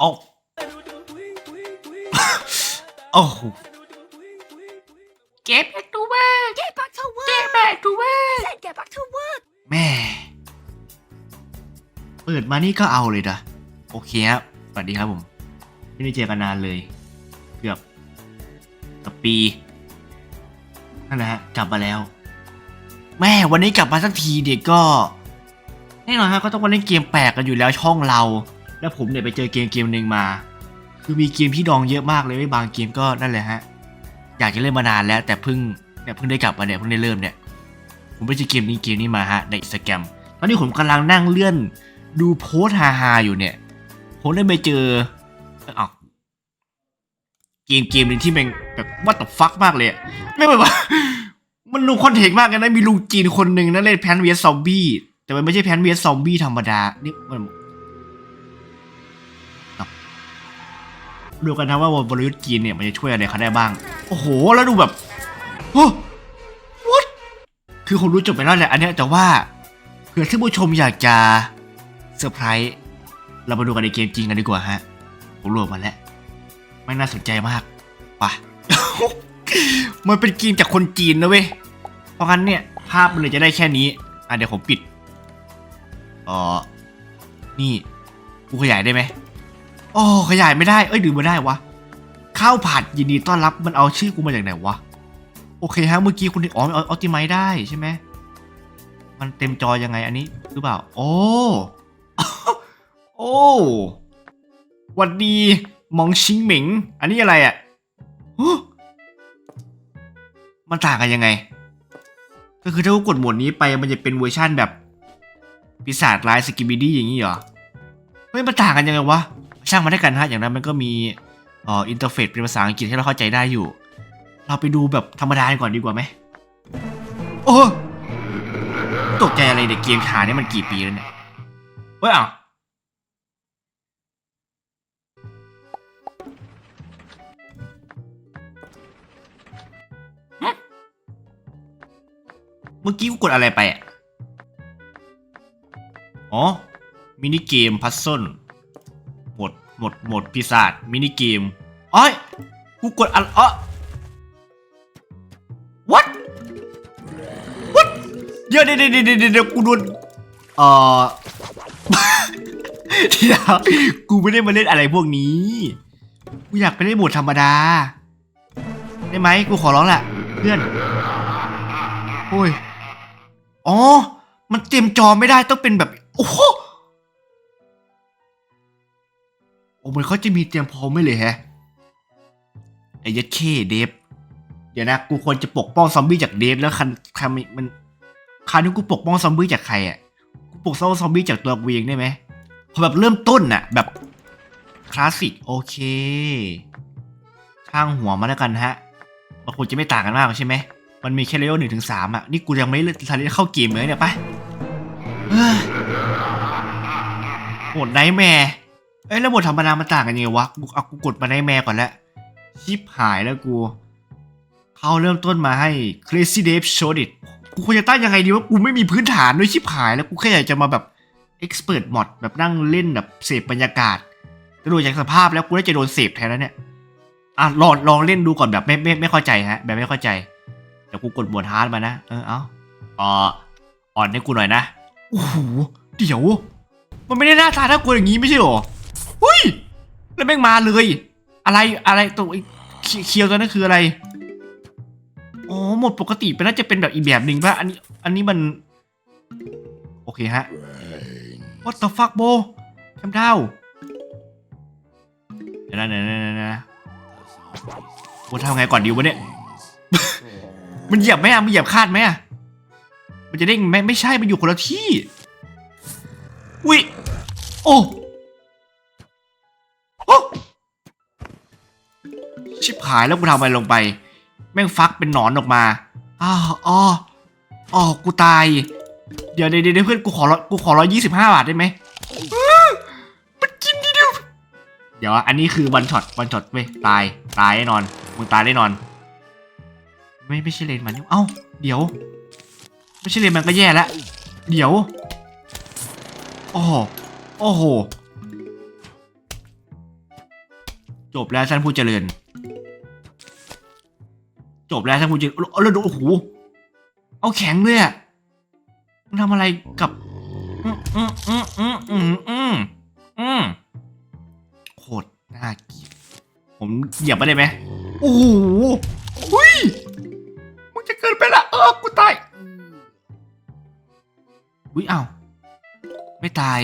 โอ้โอ้โห Get back to work Get back to work. Get back to work Said get back to work. แม่ เปิดมานี่ก็เอาเลยนะโอเคครับ สวัสดีครับผม ไม่ได้เจอกันนานเลย เกือบเกับปี นั่นแหละฮะ กลับมาแล้ว แม่วันนี้กลับมาสักทีเด็กก็ แน่นอนฮะก็ต้องมาเล่นเกมแปลกกันอยู่แล้วช่องเรา แล้วผมเนี่ยไปเจอเกมเกมหนึ่งมา คือมีเกมที่ดองเยอะมากเลยไม่บางเกมก็นั่นแหละฮะ อยากจะเล่นมานานแล้วแต่เพิ่งเนี่ยเพิ่งได้กลับมาเนี่ยเพิ่งได้เริ่มเนี่ย ผมไปเจอเกมนี้เกมนี้มาฮะในอินสตาแกรมตอนนี้ผมกำลังนั่งเลื่อนดูโพสต์ฮาอยู่เนี่ย ผมได้ไปเจอเอาเกมเกมหนึ่งที่แม่งแบบว่าต f ฟักมากเลยไม่แบบว่ามันลงคอนเทกมากเลยนะมีลุงจีนคนหนึ่งนะเล่นแพนเวียซอมบี้แต่มันไม่ใช่แพนเวียซอมบี้ธรรมดานี่มัน ดูกันนะว่าบริยุทธ์จีนเนี่ยมันจะช่วยอะไรเขาได้บ้าง โอ้โห แล้วดูแบบโอ้ what คือผมรู้จบไปแล้วแหละอันเนี้ยแต่ว่าเผื่อท่านผู้ชมอยากจะเซอร์ไพรส์เรามาดูกันในเกมจริงกันดีกว่าฮะ ผมโหลดมาแล้ว ไม่น่าสนใจมากปะมันเป็นเกมจากคนจีนนะเว้ย เพราะงั้นเนี่ย ภาพมันเลยจะได้แค่นี้ อะเดี๋ยวผมปิดอ๋อนี่กูขยายได้ไหม โอ้ขยายไม่ได้ เอ้ยดึงมาได้วะ ข้าวผัดยินดีต้อนรับมันเอาชื่อกูมาจากไหนวะ โอเคฮะเมื่อกี้คุณอ๋อเอาเอาติไมได้ใช่ไหม มันเต็มจอยังไงอันนี้หรือเปล่า โอ้ โอ้วัดดีมองชิงหมิง อันนี้อะไรอะฮะมันต่างกันยังไง ก็คือถ้ากูกดหมดนี้ไปมันจะเป็นเวอร์ชั่นแบบ ปีศาจร้ายสกิบิดี้อย่างนี้เหรอ เฮ้ยมันต่างกันยังไงวะ ช่างมันได้กันฮะอย่างนั้นมันก็มีเอ่ออินเทอร์เฟซเป็นภาษาอังกฤษให้เราเข้าใจได้อยู่ เราไปดูแบบธรรมดาก่อนดีกว่าไหมโอ้ตกใจอะไรเด็กเกมขาเนี่ยมันกี่ปีแล้วเนี่ยเฮ้ยอ้าวฮะเมื่อกี้กูกดอะไรไปอะ อ๋อ มินิเกมพัซเซิล หมดหมดหมดปีศาจมินิเกมอ้อยกูกดอะไรอ๋อ what what เดี๋ยวเดี๋ยวเดี๋ยวเดี๋ยวกูโดนเอ่อเดี๋ยวกูไม่ได้มาเล่นอะไรพวกนี้ กูอยากไปเล่นโหมดธรรมดา ได้ไหมกูขอร้องแหละเพื่อนโอ้ยอ๋อ มันเต็มจอไม่ได้ต้องเป็นแบบ โอ้ โอ้มันเขาจะมีเตรียมพร้อมไม่เลยแฮะไอ้ยัดเคเดฟเดี๋ยวนะ กูควรจะปกป้องซอมบี้จากเดฟแล้วคันคันมันคราวนี้กูปกป้องซอมบี้จากใครอะกูปกป้องซอมบี้จากตัวกูเองได้ไหมพอแบบเริ่มต้นน่ะ แบบคลาสสิกโอเคข้างหัวมาแล้วกันฮะมันคงจะไม่ต่างกันมากใช่ไหมมันมีแค่เลเวลหนึ่งถึงสามอะ นี่กูยังไม่ได้ทันได้เข้าเกมเลยเนี่ยไปโหดไนท์แมร์ เอ้ยแล้วบทธรรมดามันต่างกันยังไงวะกูเอากูกดมาไนท์แมร์ก่อนแล้วชิปหายแล้วกู เขาเริ่มต้นมาให้ Crazy Dave Show It กูควรจะตั้งยังไงดีว่ากูไม่มีพื้นฐานด้วยชิบหายแล้วกูแค่อยากจะมาแบบ Expert Mod แบบนั่งเล่นแบบเสพบรรยากาศแต่ดูจากสภาพแล้วกูน่าจะโดนเสพแทนแล้วเนี่ย อะลองลองเล่นดูก่อนแบบไม่ไม่ไม่เข้าใจฮะ แบบไม่เข้าใจเดี๋ยวกูกดบวดฮาร์ดมานะ เออ เอาอ่ออ่อนให้กูหน่อยนะ โอ้โห เดี๋ยว มันไม่ได้หน้าตาน่ากลัวอย่างนี้ไม่ใช่หรอ เฮ้ยแล้วแม่งมาเลย อะไรอะไรตัวเคียวตัวนั้นคืออะไรอ๋อหมดปกติไปน่าจะเป็นแบบอีกแบบหนึ่งป่ะอันนี้ อันนี้มัน โอเคฮะ What the fuck โบแคมดาวเดี๋ยวนะเดี๋ยวนะเดี๋ยวนะโบทำไงก่อนดีวะเนี่ย มันเหยียบไหมอะมันเหยียบคาดไหมอะมันจะเด้งไหมไม่ใช่ มันอยู่คนละที่อุ้ยโอ้ ชิบหายแล้วกูทำอะไรลงไป แม่งฟักเป็นหนอนออกมาอ้าวอ๋ออ๋อกูตาย เดี๋ยวเดี๋ยวเพื่อนกูขอร้อยกูขอร้อยยี่สิบห้าบาทได้ไหมมันกินดีเดียวเดี๋ยวอันนี้คือวันช็อตวันช็อตเว้ยตายตายแน่นอนมึงตายแน่นอน ไม่ไม่ใช่เลนมันเอ้าเดี๋ยว ไม่ใช่เลนมันก็แย่แล้วเดี๋ยวโอ้โหโอ้โห จบแล้วท่านผู้เจริญ จบแล้วท่านผู้เจริญเอาแล้วดูโอ้โหเอาแข็งเลยอะมันทำอะไรกับอืมอืมอืมอืมอืมอืมอืมโคตรน่าเกลียดผมเหยียบไปได้ไหมโอ้โหหุยมึงจะเกินไปละเออกูตายอุ้ยอ้าวไม่ตาย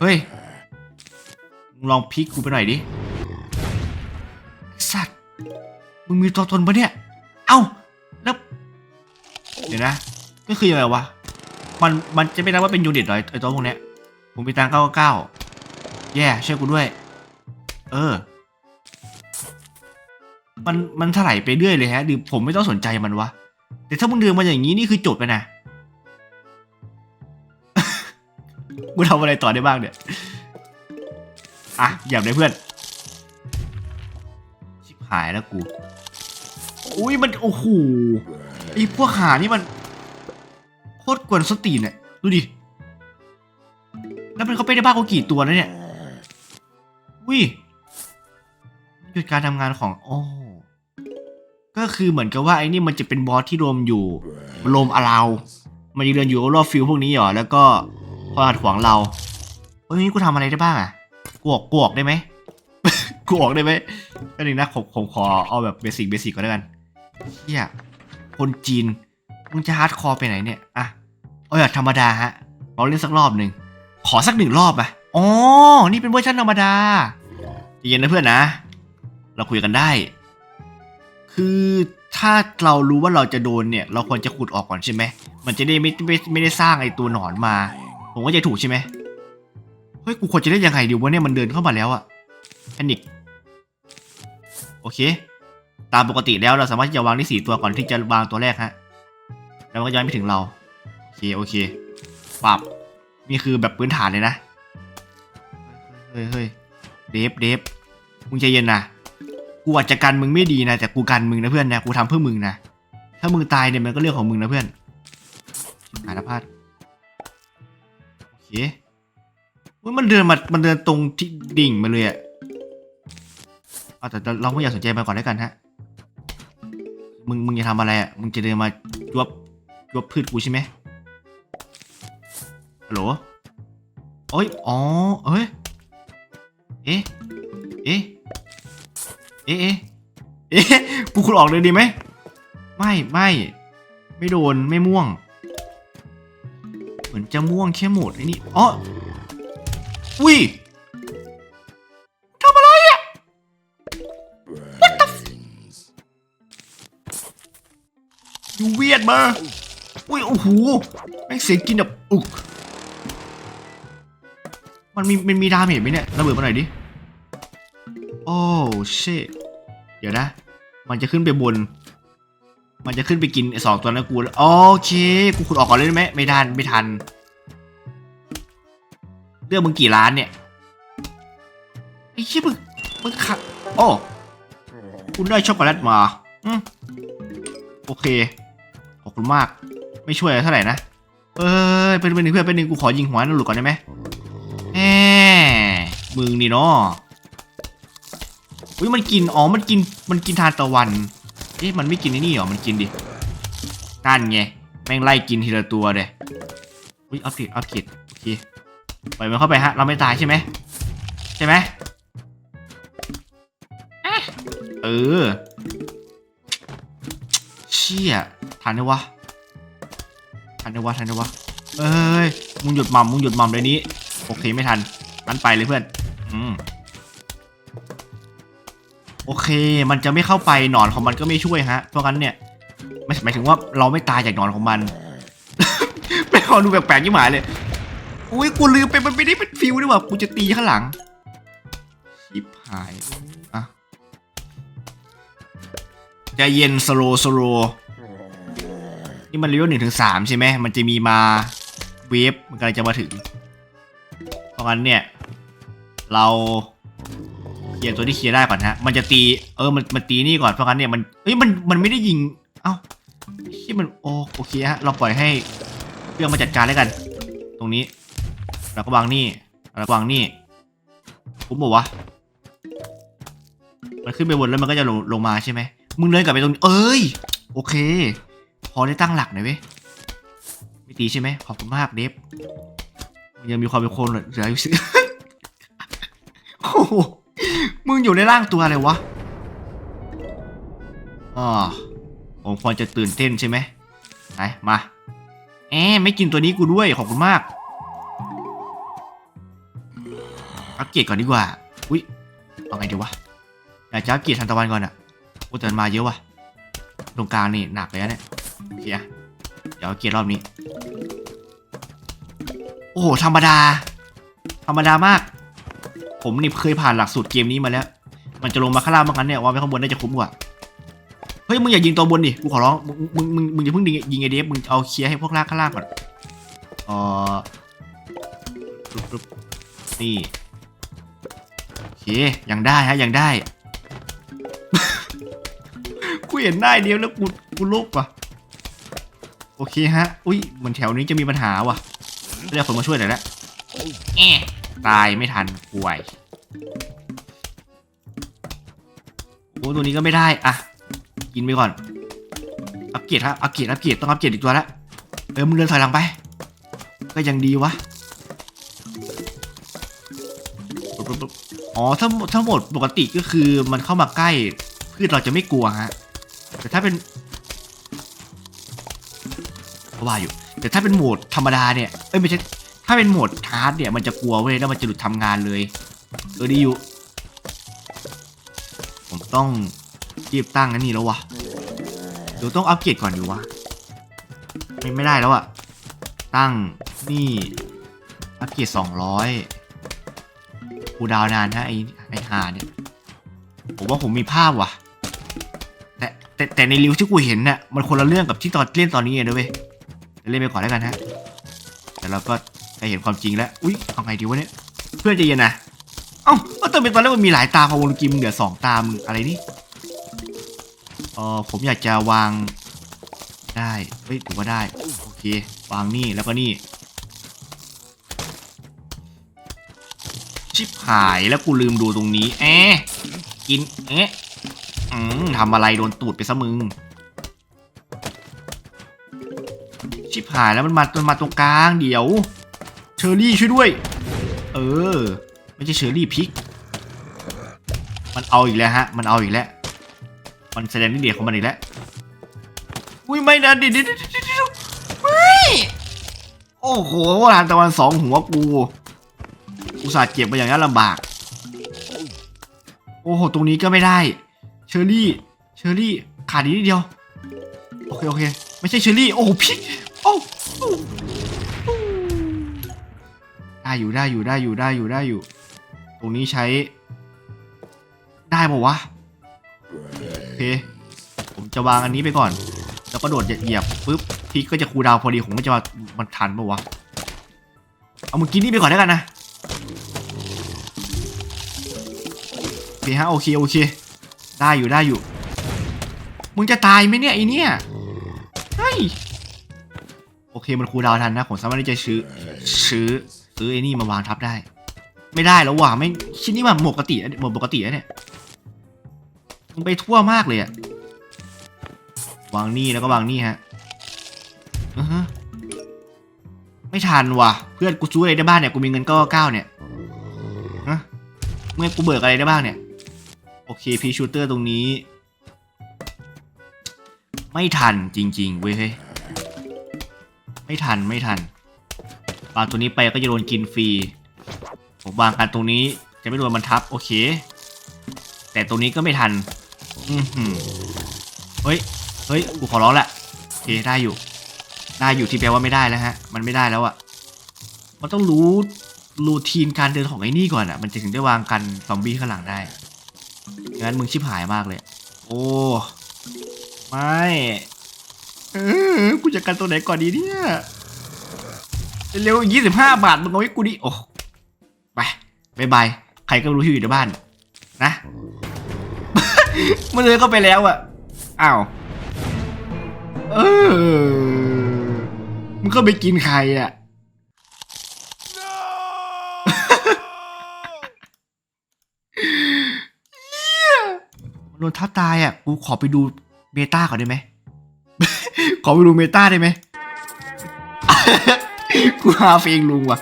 เฮ้ยลองพลิกกูไปหน่อยดิ สัตว์ มึงมีตัวตนปะเนี่ย เอ้า แล้ว เดี๋ยวนะ ก็คือยังไงวะ มัน มันจะไม่นับว่าเป็นยูนิตเหรอไอ้ตัวพวกเนี้ย ผมมีตังเก้าเก้าแย่ช่วยกูด้วย เออ มัน มันถลายไปเรื่อยเลยฮะ ดิผมไม่ต้องสนใจมันวะ แต่ถ้ามึงเดินมาอย่างนี้นี่คือจบไปนะกูทำอะไรต่อได้บ้างเนี่ย อะหยับเลยเพื่อน หายแล้วกู อุ้ยมันโอ้โหไอ้พวกหานี่มันโคตรกวนสตีนเนี่ยดูดิ แล้วมันเขาไปได้บ้ากูกี่ตัวแล้วเนี่ยวิหยุดการทำงานของโอ้ก็คือเหมือนกับว่าไอ้นี่มันจะเป็นบอสที่รวมอยู่รวมอาราวมันจะเดินอยู่รอบฟิลพวกนี้หรอ แล้วก็คอยขัดขวางเราเฮ้ยนี่กูทำอะไรได้บ้างอะกูอกกูออกได้ไหม กูออกได้ไหมก็หนึ่งนะผมผมขอเอาแบบเบสิกเบสิกก่อนแล้วกันเฮียคนจีนมึงจะฮาร์ดคอร์ไปไหนเนี่ยอะเอาแบบธรรมดาฮะเราเล่นสักรอบหนึ่งขอสักหนึ่งรอบอะอ๋อนี่เป็นเวอร์ชันธรรมดาเย็นนะเพื่อนนะ เราคุยกันได้ คือถ้าเรารู้ว่าเราจะโดนเนี่ย เราควรจะขุดออกก่อนใช่ไหมมันจะได้ไม่ไม่ไม่ได้สร้างไอ้ตัวหนอนมา ผมว่าจะถูกใช่ไหมเฮ้ยกูควรจะได้ยังไงดีวะเนี่ยมันเดินเข้ามาแล้วอะแพนิค โอเค ตามปกติแล้วเราสามารถที่จะวางได้สี่ตัวก่อนที่จะวางตัวแรกฮะ แล้วมันก็ย้อนไปถึงเรา โอเค โอเค ปรับนี่คือแบบพื้นฐานเลยนะ เฮ้ยเฮ้ยเดฟเดฟมึงใจเย็นนะกูอาจจะกันมึงไม่ดีนะแต่กูกันมึงนะเพื่อนนะกูทำเพื่อมึงนะถ้ามึงตายเนี่ยมันก็เรื่องของมึงนะเพื่อนหายละพลาดโอเคมันเดินมา มันเดินตรงที่ดิ่งมาเลยอะ เอาแต่เราไม่อยากสนใจมันก่อนแล้วกันฮะ มึงมึงจะทำอะไรอะ มึงจะเดินมายวบยวบพืชกูใช่ไหมฮัลโหลโอ้ย อ๋อ เอ้ย เอ๊ะ เอ๊ะ เอ๊ะ เอ๊ะเอ๊ะกูคุณออกเลยดีไหม ไม่ไม่ ไม่โดนไม่ม่วง เหมือนจะม่วงแค่หมดไอ้นี่อ๋ออุ้ย ยูเวียดมาอุ้ยโอ้โหแม่งเสียงกินแบบอุกมันมีมันมีดาเมจไหมเนี่ยระเบิดมาหน่อยดิโอ้เชเดี๋ยวนะ มันจะขึ้นไปบน มันจะขึ้นไปกินไอสองตัวนั้นกูแล้วโอเคกูขุดออกก่อนเลยได้ไหมไม่ทันไม่ทันเรื่องมึงกี่ล้านเนี่ยไอ้ชี้มึงมึงขัดโอ้คุณได้ช็อกโกแลตมาอืมโอเค คุณมาก ไม่ช่วยอะไรเท่าไหร่นะเอ้ยเป็นเป็นหนึ่งเพื่อนเป็นหนึ่งกูขอยิงหัวนั่นหลุดก่อนได้ไหมแหมมึงนี่เนาะอุ้ยมันกินอ๋อมันกินมันกินทานตะวันเอ๊ะมันไม่กินไอ้นี่หรอมันกินดินั่นไงแม่งไล่กินทีละตัวเลยอุ้ยอัปเกรดอัปเกรดโอเคปล่อยมันเข้าไปฮะเราไม่ตายใช่ไหมใช่ไหมเออเชี่ย ทันได้วะทันได้วะทันได้วะเอ้ยมึงหยุดมัมมึงหยุดมัมเลยนี้โอเคไม่ทันนั้นไปเลยเพื่อนอืมโอเค มันจะไม่เข้าไปหนอนของมันก็ไม่ช่วยฮะ เพราะงั้นเนี่ยไม่หมายถึงว่าเราไม่ตายจากหนอนของมันไม่เอดูแปลกๆยิ่งหมายเลยอุ้ยกูลืมไปมันไม่ได้เป็นฟิวด้วยว่ะกูจะตีข้างหลังชิบหายอะใจเย็นสโลสโล นี่มันเลเวลหนึ่งถึงสามใช่ไหมมันจะมีมาเวฟมันกำลังจะมาถึง เพราะงั้นเนี่ย เราเคลียร์ตัวที่เคลียร์ได้ก่อนฮะ มันจะตี เออ มัน มันตีนี่ก่อน เพราะงั้นเนี่ย มัน เอ้ย มัน มันไม่ได้ยิง เอ้าที่มัน โอโอเคฮะ เราปล่อยให้เครื่องมาจัดการแล้วกัน ตรงนี้ เราก็วางนี่ เราก็วางนี่ คุ้มบอกวะ มันขึ้นไปบนแล้วมันก็จะลงลงมาใช่ไหม มึงเดินกลับไปตรงนี้ เอ้ย โอเค อได้ตั้งหลักหน่อยเว้ยไม่ตีใช่ไหมขอบคุณมากเดฟยังมีความเป็นคนเหลืออยู่สิโอ้โหมึงอยู่ในร่างตัวอะไรวะอ๋อผมควรจะตื่นเต้นใช่ไหมไหนมาแอไม่กินตัวนี้กูด้วยขอบคุณมากอัปเกรดก่อนดีกว่า อุ้ยเอาไงดีวะอยากจะอัปเกรดทันตะวันก่อนอะโอ้แต่มันมาเยอะว่ะ ตรงกลางนี่หนักเลยนะเนี่ย เคอะเดี๋ยวอัปเกรดรอบนี้ โอ้โหธรรมดา ธรรมดามาก ผมนี่เคยผ่านหลักสูตรเกมนี้มาแล้ว มันจะลงมาข้างล่างบางครั้งเนี่ยวางไว้ข้างบนน่าจะคุ้มกว่าเฮ้ยมึงอย่ายิงตัวบนดิกูขอร้องมึงมึงมึงอย่าเพิ่งยิงไอเดฟมึงเอาเคลียร์ให้พวกล่างข้างล่างก่อนเอ่อปึ๊บนี่โอเคยังได้ฮะยังได้กูเห็นได้เดียวแล้วกูกูลบว่ะ โอเคฮะ อุ้ยเหมือนแถวนี้จะมีปัญหาว่ะเรียกคนมาช่วยหน่อยละแอะตายไม่ทันป่วยโอ้ตัวนี้ก็ไม่ได้อะกินไปก่อน อัปเกรดครับ อัปเกรด อัปเกรด ต้องอัปเกรดอีกตัวละเออมึงเดินถอยหลังไป ก็ยังดีวะปุ๊บปุ๊บปุ๊บอ๋อ ถ้าถ้าโหมดปกติก็คือมันเข้ามาใกล้พืชเราจะไม่กลัวฮะ แต่ถ้าเป็นก็ ว่าอยู่ แต่ถ้าเป็นโหมดธรรมดาเนี่ยเอ้ยไม่ใช่ถ้าเป็นโหมดฮาร์ดเนี่ยมันจะกลัวเว้ยแล้วมันจะหลุดทำงานเลยเออดีอยู่ ผมต้องรีบตั้งอันนี้แล้ววะเดี๋ยวต้องอัปเกรดก่อนอยู่วะไม่ไม่ได้แล้วอะตั้งนี่อัปเกรดสองร้อยกูดาวนานฮะไอไอหาเนี่ยผมว่าผมมีภาพว่ะแต่แต่แต่ในริวที่กูเห็นน่ะมันคนละเรื่องกับที่ตอนเล่นตอนนี้เลยนะเว้ย เล่นไปก่อนแล้วกันฮะ แต่เราก็ได้เห็นความจริงแล้ว อุ๊ยเอาไงดีวะเนี่ย เพื่อนใจเย็นนะ เอ้าก็ต้องเป็นตอนแรกมันมีหลายตาพอวงกิมเหลือสองตามึงอะไรนี่เออผมอยากจะวาง ได้เฮ้ยถือว่าได้ โอเค วางนี่แล้วก็นี่ ชิบหายแล้วกูลืมดูตรงนี้ แอะกินเอ๊ะทำอะไรโดนตูดไปซะมึง หายแล้วมันมามันมาตรงกลางเดี๋ยว เชอรี่ช่วยด้วย เออ ไม่ใช่เชอรี่พิก มันเอาอีกแล้วฮะ มันเอาอีกแล้ว มันแสดงนิดเดียวของมันอีกแล้ว อุ้ยไม่นะเดี๋ยวเดี๋ยวเดี๋ยวเดี๋ยวเดี๋ยวเฮ้ยโอ้โหทานตะวันสองหัวกู อุตส่าห์เก็บมาอย่างนั้นลำบาก โอ้โห ตรงนี้ก็ไม่ได้ เชอรี่ เชอรี่ ขาดอีกนิดเดียว โอเคโอเค ไม่ใช่เชอรี่ โอ้พริกโอ้ได้อยู่ได้อยู่ได้อยู่ได้อยู่ได้อยู่ ตรงนี้ใช้ ได้ปะวะโอเค ผมจะวางอันนี้ไปก่อน แล้วก็โดดเหยียบปุ๊บพริกก็จะคูดาวพอดีผมก็จะมามันทันปะวะ เอามากินนี่ไปก่อนแล้วกันนะโอเคฮะโอเคโอเค ได้อยู่ได้อยู่ มึงจะตายไหมเนี่ยไอเนี่ยเฮ้ยโอเคมันคูดาวทันนะผมสามารถที่จะซื้อซื้อซื้อไอ้นี่มาวางทับได้ ไม่ได้แล้วว่ะไม่ชิ้นนี้มันหมดปกติหมดปกติแล้วเนี่ยมันไปทั่วมากเลยอะวางนี่แล้วก็วางนี่ฮะอือฮะไม่ทันว่ะ เพื่อนกูซื้ออะไรได้บ้างเนี่ยกูมีเงินก็เก้าเนี่ยฮะเมื่อกูเบิกอะไรได้บ้างเนี่ย โอเคพีชูเตอร์ตรงนี้ ไม่ทันจริง ๆ เว้ยเฮ้ไม่ทันไม่ทันวางตัวนี้ไปก็จะโดนกินฟรี ผมวางกันตรงนี้จะไม่โดนมันทับ โอเค แต่ตรงนี้ก็ไม่ทันอือหือเฮ้ย เฮ้ยกูขอร้องแหละโอเคได้อยู่ ได้อยู่ที่แปลว่าไม่ได้แล้วฮะ มันไม่ได้แล้วอะมันต้องรู้รูทีนการเดินของไอ้นี่ก่อนอะมันจะถึงได้วางกันซอมบี้ข้างหลังได้งั้นมึงชิบหายมากเลย โอ้ ไม่เออกูจะกันตัวไหนก่อนดีเนี่ยเร็วยี่สิบห้าบาทมึงเอาไว้กูดิโอ้ไปบายบายใครก็รู้ที่อยู่ในบ้าน นะมันเลยก็ไปแล้วอะอ้าวเออมึงก็ไปกินใครอะโมันโดนทับตายอะ กูขอไปดู เบต้าก่อนได้ไหม ขอไปดูเบต้าได้ไหม กูหาเฟงลุงว่ะ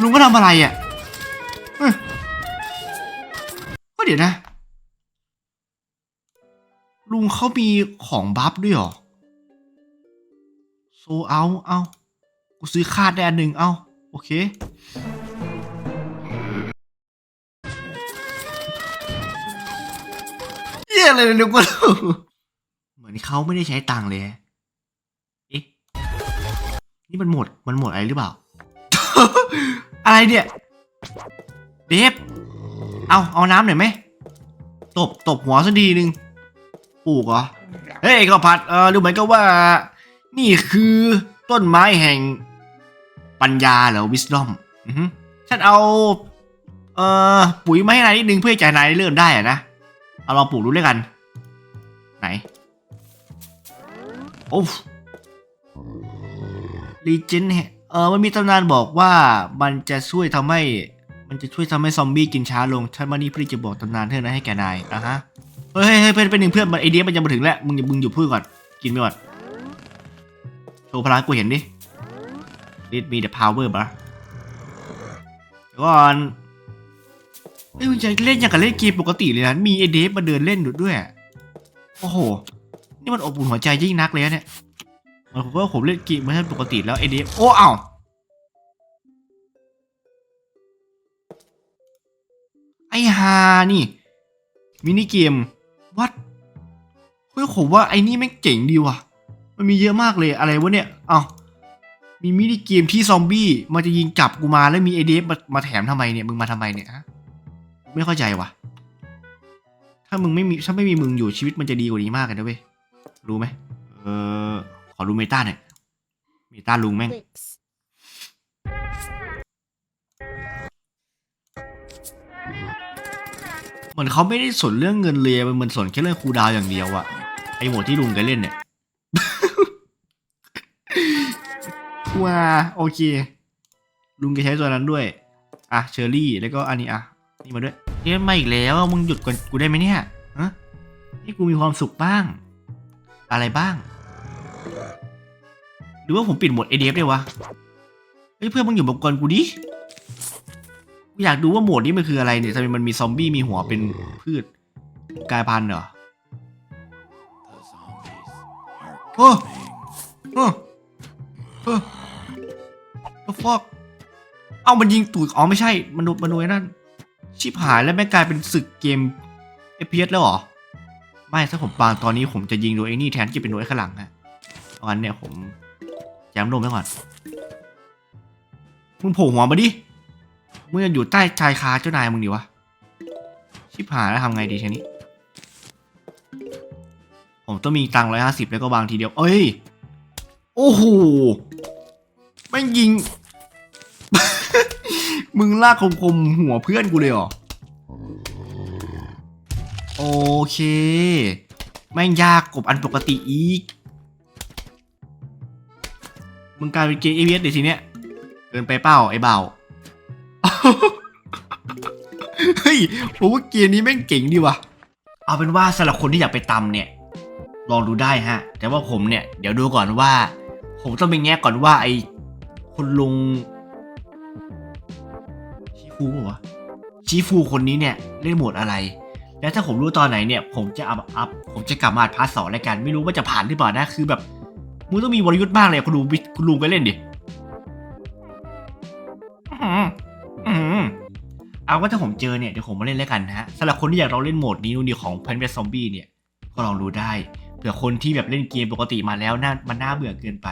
ลุงก็ทำอะไรอะก็เดี๋ยวนะ ลุงเขามีของบัฟด้วยหรอ โซเอา เอากูซื้อคาดได้อันหนึ่งเอาโอเคเยี่ยอะไรเนี่ยกู มือนเขาไม่ได้ใช้ตังค์เลย เอ๊ะ นี่มันหมด มันหมดอะไรหรือเปล่า อะไรเนี่ย เดฟ เอาเอาน้ำหน่อยไหม ตบ ตบหัวสักทีหนึ่งปลูกเหรอ เฮ้ยข้าวผัด เออดูเหมือนกับว่า นี่คือต้นไม้แห่งปัญญาเหรอ wisdom อือฮึฉันเอา เอ่อ ปุ๋ยมาให้นายนิดนึงเพื่อให้ใจนายเริ่มได้อะนะ เอาลองปลูกดูด้วยกัน ไหน โอ้ลีเจนเออมันมีตำนานบอกว่ามันจะช่วยทำให้ มันจะช่วยทำให้ซอมบี้กินช้าลงฉันมานี่พื่จะบอกตำนานเท่านั้นให้แกนายอะฮะเฮ้ยเฮ้ยเป็นเป็นหนึ่งเพื่อนมันไอเดียมันจะมาถึงแล้วมึงอย่ามึงอยู่พูดก่อนกินไปก่อนโชว์พลังกูเห็นดิ Let me the power บะเดี๋ยวก่อนเฮ้ยมึงจะเล่นอย่างกับเล่นเกมปกติเลยนะมีไอเดฟมาเดินเล่นด้วย โอ้โห นี่มันอบอุ่นหัวใจยิ่งนักเลยนะเนี่ยมันผมว่าผมเล่นเกมไม่ใช่ปกติแล้วไอเดฟโอ้เอ้าไอฮานี่มินิเกมวัดเฮ้ยผมว่าไอ้นี่แม่งเจ๋งดีว่ะ มันมีเยอะมากเลยอะไรวะเนี่ยเอ้ามีมินิเกมที่ซอมบี้มันจะยิงจับกูมาแล้วมีไอเดฟมามาแถมทำไมเนี่ยมึงมาทำไมเนี่ยฮะไม่เข้าใจว่ะ ถ้ามึงไม่มีถ้าไม่มีมึงอยู่ชีวิตมันจะดีกว่านี้มากเลยนะเว้ย รู้ไหมเออ ขอดูเมตาหน่อยเมตาลุงแม่ง Clicks. เหมือนเขาไม่ได้สนเรื่องเงินเลยมันเหมือนสนแค่เรื่องคูลดาวน์อย่างเดียวอะไอโหมดที่ลุงแกเล่นเนี่ย ว้าโอเค ลุงแกใช้ตัวนั้นด้วย อะเชอร์รี่แล้วก็อันนี้อะ นี่มาด้วยเรียนมาอีกแล้วมึงหยุดก่อนกูได้ไหมเนี่ยฮะให้กูมีความสุขบ้าง อะไรบ้าง หรือว่าผมปิดโหมด ADF ได้วะ เฮ้ยเพื่อนมึงอยู่บนกรกูดิ กูอยากดูว่าโหมดนี้มันคืออะไรเนี่ยทำไมมันมีซอมบี้มีหัวเป็นพืชกลายพันธุ์เหรอ The zombies are Oh. coming. เออเออ the fuck เอามันยิงตูด อ๋อไม่ใช่มันโดนมันโดนไอ้นั่น ชิบหายแล้วแม่งกลายเป็นศึกเกม FPS แล้วเหรอ ไม่ถ้าผมปางตอนนี้ผมจะยิงโดยไอ้นี่แทนที่เป็นโดยข้างหลังฮะเพราะงั้นเนี่ยผมแจมลมไว้ก่อนมึงโผล่หัวมาดิมึงจะอยู่ใต้ชายคาเจ้านายมึงดิวะชิบหายแล้วทำไงดีทีนี้ ผมต้องมีตังร้อยห้าสิบแล้วก็วางทีเดียว เอ้ย โอ้โหแม่ยิง มึงลากคมๆหัวเพื่อนกูเลยเหรอ เค แม่งยากกบอันปกติอีก มึงกลายเป็นเกย์เอเวสเดี๋ยวทีเนี้ย เกินไปเปล่าไอ้เบาเฮ้ยผมว่าเกมนี้แม่งเจ๋งดีว่ะ เอาเป็นว่าสำหรับคนที่อยากไปตำเนี่ย ลองดูได้ฮะ แต่ว่าผมเนี่ย เดี๋ยวดูก่อนว่า ผมต้องไปแงะก่อนว่าไอ้คุณลุงชีฟูวะชีฟูคนนี้เนี่ยเล่นโหมดอะไร แล้วถ้าผมรู้ตอนไหนเนี่ย ผมจะอัพอัพผมจะกลับมาอัดพาร์ทสองรายการไม่รู้ว่าจะผ่านหรือเปล่านะคือแบบมึงต้องมีวรยุทธ์มากเลยคุณดูคุณลุงก็เล่นดิอื้อหืออื้อหือเอาว่าถ้าผมเจอเนี่ยเดี๋ยวผมมาเล่นแล้วกันนะฮะสำหรับคนที่อยากลองเล่นโหมดนี้นู่นนี่ของ p l a n t Vs Zombie เนี่ยก็ลองดูได้เผื่อคนที่แบบเล่นเกมปกติมาแล้วน่ามันน่าเบื่อเกินไป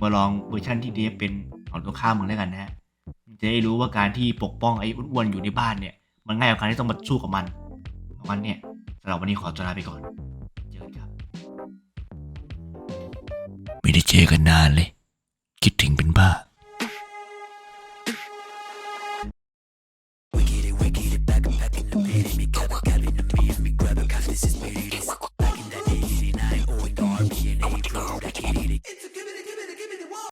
มาลองเวอร์ชันที่เดฟเป็นของตัวข้ามมึงแล้วกันนะฮะจะได้รู้ว่าการที่ปกป้องไอ้อ้วนๆอยู่ในบ้านเนี่ย มันง่ายกว่าการที่ต้องมาสู้กับมันเพราะวันเนี่ยสำหรับวันนี้ขอตัวลาไปก่อน เจอกันครับ ไม่ได้เจอกันนานเลย คิดถึงเป็นบ้า